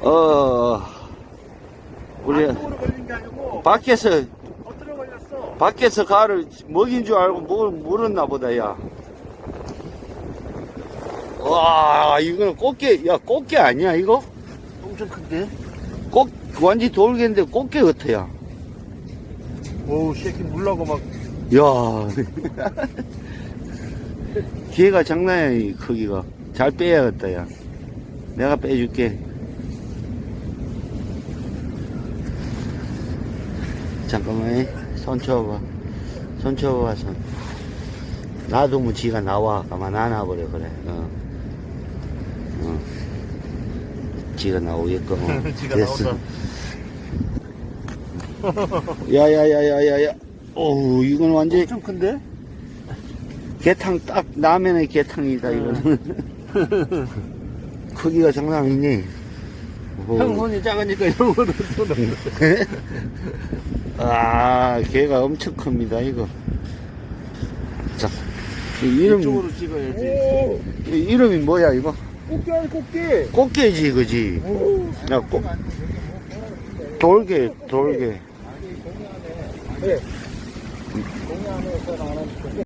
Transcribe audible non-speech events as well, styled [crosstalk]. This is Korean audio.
어, 우리 안쪽으로 걸린 게 아니고 밖에서, 겉으로 걸렸어. 밖에서 가를 먹인 줄 알고 물, 물었나 보다, 야. 와, 이거는 꽃게, 야, 꽃게 아니야, 이거? 엄청 큰데? 꽃, 완전 돌개인데 꽃게 같아, 야. 오우 새끼 물라고 막 야. [laughs] 기회가 장난이야, 이 크기가. 잘 빼야겠다, 야. 내가 빼줄게. 잠깐만, 손 쳐봐. 손 쳐봐, 손. 놔두면 지가 나와. 가만 안 와버려, 그래. 어. 어. 지가 나오게끔. 어. [laughs] 지가 됐어. 야야야야야야. [laughs] 어우, 이건 완전 엄청 큰데? 개탕 딱 라면의 개탕이다 이거는 [laughs] 크기가 장난 아니네 오. 형 손이 작으니까 이런 손 없는데. [laughs] 아 개가 엄청 큽니다 이거 자이 이름 이쪽으로 찍어야지. 이 이름이 뭐야 이거 꽃게 아니 꽃게. 꽃게지 그지 야 꽃, 돌게 돌게 네. 공이 안에서 나는